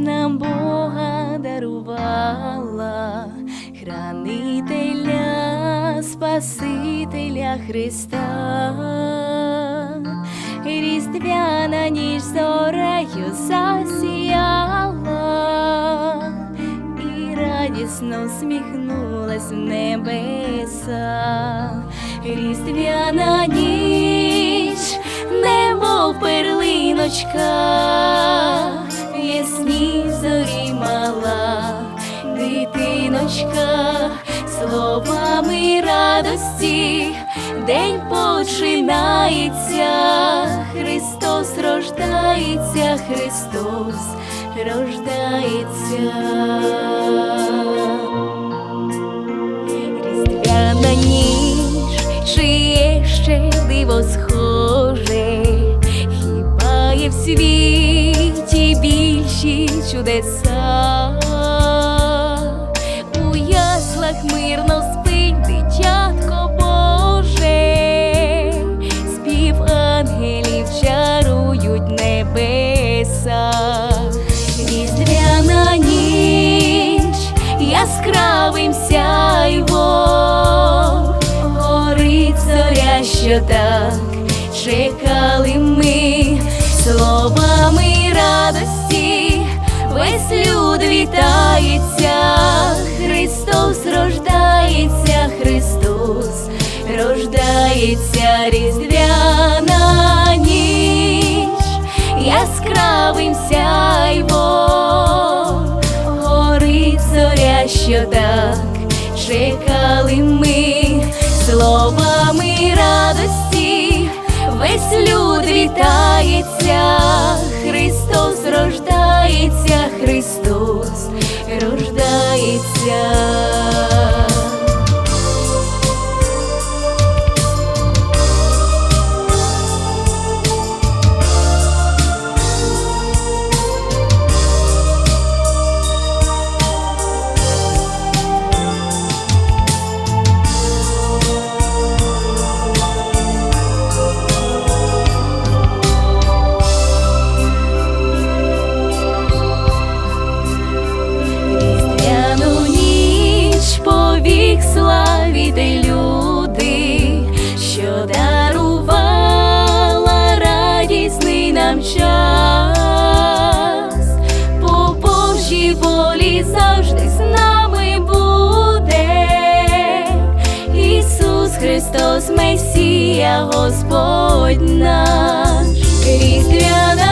нам Бога дарувала, хранителя, Спасителя Христа. Різдвяна ніч зорею засіяла, і радісно всміхнулась в небеса. Різдвяна ніч, немов перлиночка, в ясній зорі мала дитиночка, словами радості день починається, Христос рождається, Христос рождається. Різдвяна ніч, чи є ще диво схоже, хіба є в світі чудеса? У яслах мирно спить дитятко Боже, спів ангелів чарують небеса. Різдвяна ніч яскравим сяйвом горить зоря, що так чекали ми словами весь люд вітається, Христос рождається, Христос рождається різдвяна ніч, яскравим сяйвом горить зоря, що так чекали ми. Словами славіте люди, що дарувала радісний нам час, по Божій волі завжди з нами буде. Ісус Христос, Месія, Господь наш, Різдвяна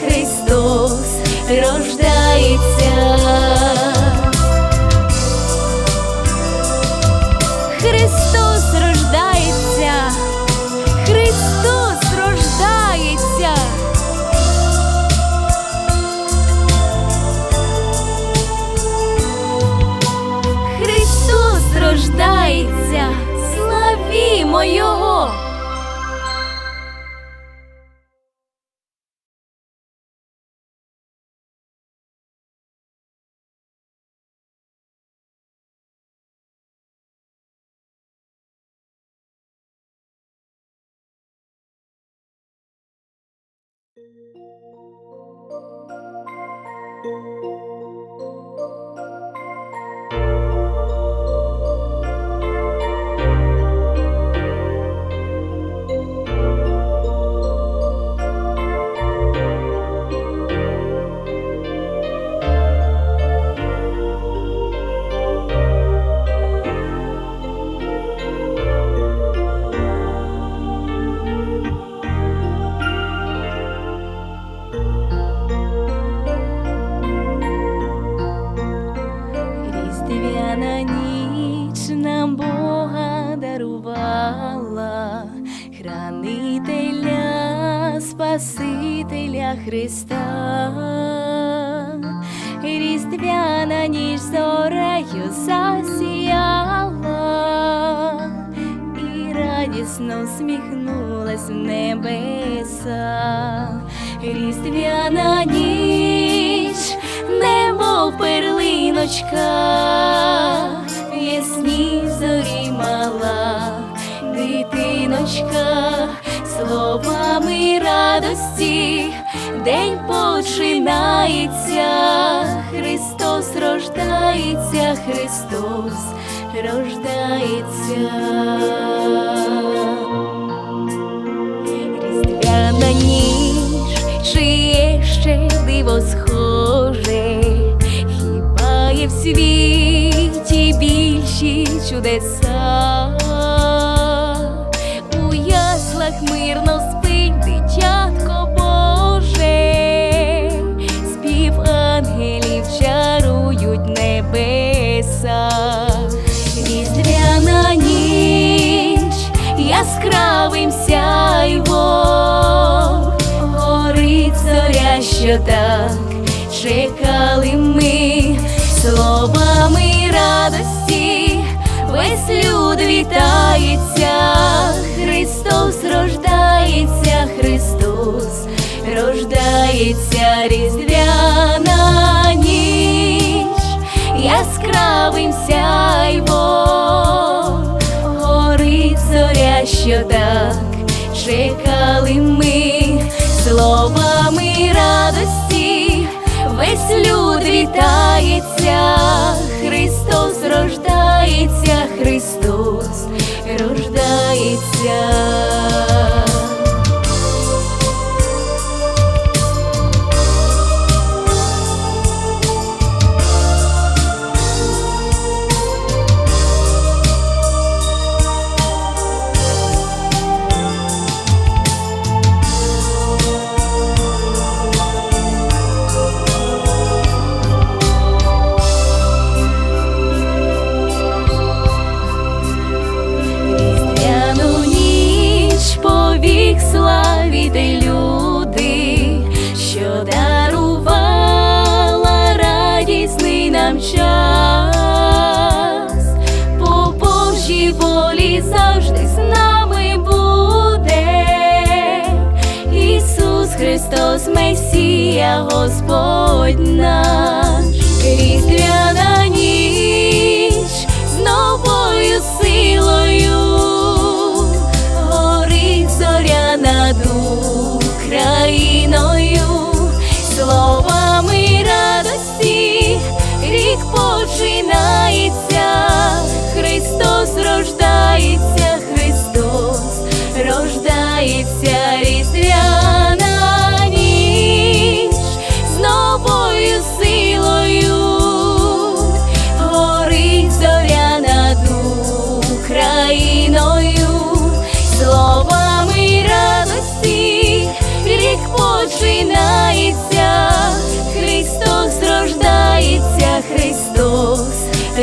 Христос рождається. Христос рождається, Христос рождається. Христос рождається, славімо Його. Різдвяна нам Бога дарувала, хранителя, Спасителя Христа. Різдвяна ніч зорею засіяла і радісно всміхнулась в небеса. Різдвяна ніч, немов перлиночка, ясній зорі мала дитиночка, словами радості день починається, Христос рождається, Христос рождається. Різдвяна ніч, чи є ще диво схоже, хіба є в світі більші чудеса? У яслах мирно спить дитятко Боже, спів ангелів чарують небеса. Різдвяна ніч яскравим сяйвом горить зоря, що так чекали ми словами радості, весь люд вітається, Христос рождається, Христос рождається різдвяна ніч яскравим сяйвом. Горить зоря, що так чекали ми. Словами радості, весь люд вітається, Христос рождається. Повік славіте люди, що дарувала радісний нам час, по Божій волі завжди з нами буде. Ісус Христос, Месія, Господь наш, Різдвяна ніч з новою силою,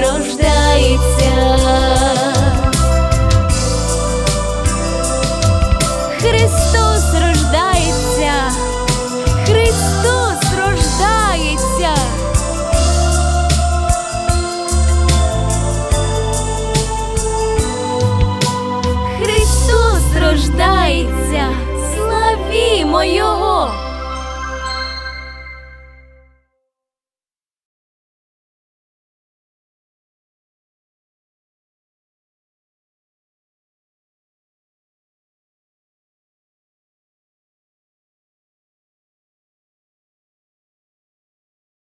рождається. Христос рождається, Христос рождається. Христос рождається, славімо Його.